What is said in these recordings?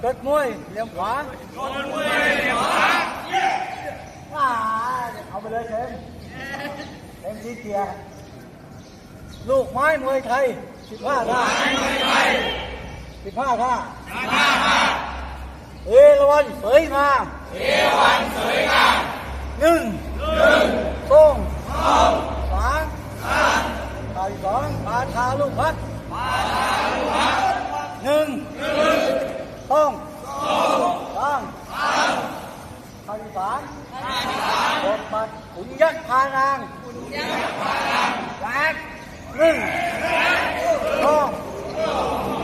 เกิดมวยเลี่ยมขวาเกิดมวยเลี่ยมขวาอ่าเอาไปเลยเชมเต็มที่เกียร์ลูกไม้มวยไทยสิบห้าท่าสิบห้าท่าเอราวันเสยงามเอราวันเสยงามหนึ่งหนึ่งสองสามสามสองปาทาลูกพัดหนึ่งสองสามพันสามบทบาทขุนยักษ์พานางแหวนหนึ่งสอง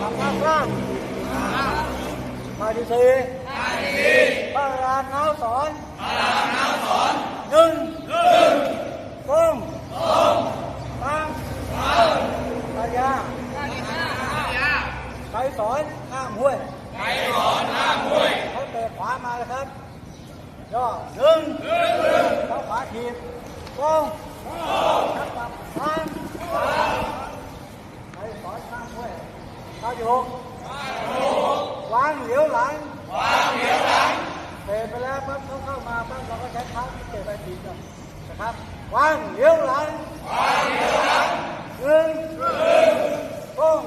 ทำงานสร้างพาดีสีพระรามน้าสอนหนึ่งสองสามปัญญาใครสอนข้ามห้วยใครสอนข้ามห้วยเขาเตะขวามาแล้วครับ ย่อหนึ่งเขาขวาทีบสองนับปับสามใครสอข้ามห้วยข้าโยกวางเหลียวหลังวางเหลียวหลังเตะไปแล้วปั๊บเขาเข้ามาปั๊บเราก็ใช้เท้าที่เตะไปทีก่อนะครับวางเหลียวหลังวางเหลียวหลังหนึ่งสอง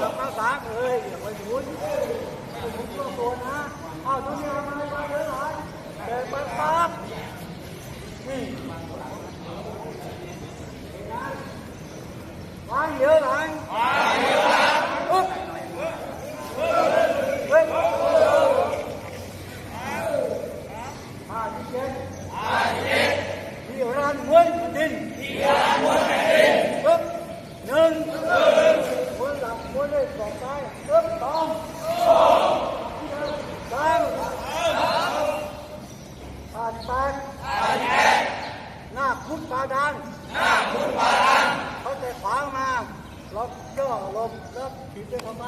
จับมาสามเลยอย่าไปหมุนหมุนตัวนะเอาตัวนี้ลี้ยวหลังเตะไปปั๊บนี่ วางเลี้ยวห ขวางมาล็อกย่อลมแล้วถีบด้วยทำไม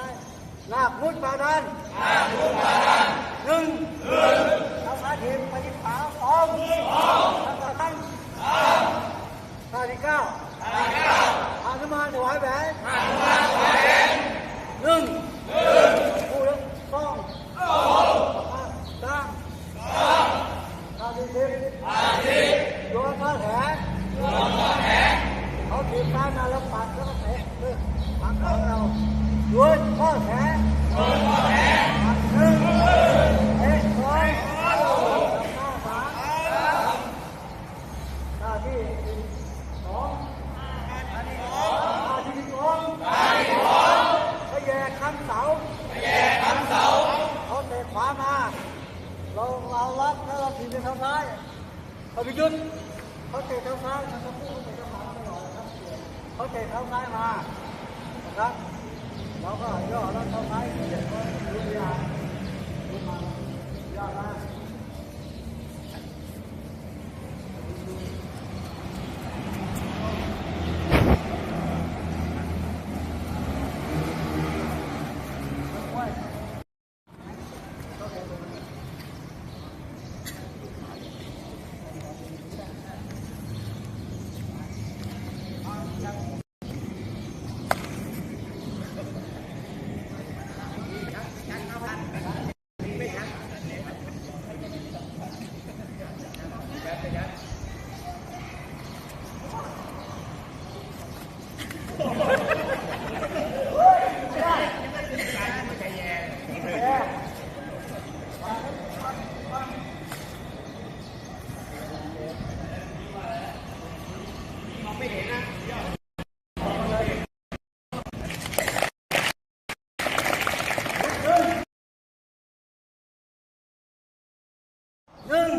หน้าพุทธปาดันหน้าพุทธปาดันหนึ่งเอาขาทีบไปที่ขาสองทำต่อตั้งท่าที่เก้าอานุมานถวายแหวนหนึ่งคู่แล้วสองสามท่าที่สิบโยนข้าแขนเขาถีบซ้ายมาแล้วปัดแล้วก็เตะเพื่อปัดเขาเราโยนข้อแขนปัดหนึ่งเตะสอง หน้าที่สองหน้าที่สองหน้าที่สองขยแยกคำเสาขยแยกคำเสาเขาเตะขวามา เราเรารับแล้วเราถีบไปทางซ้ายเขาไปยุดเขาเตะทางซ้ายทางซ้ายเตะทางขวาตลอดครับเขาเตะทางซ้ายมานะครับเราก็ย่อแล้วทางซ้ายเตะก็ลุกยาลุกมาย่อมา หนึ่ง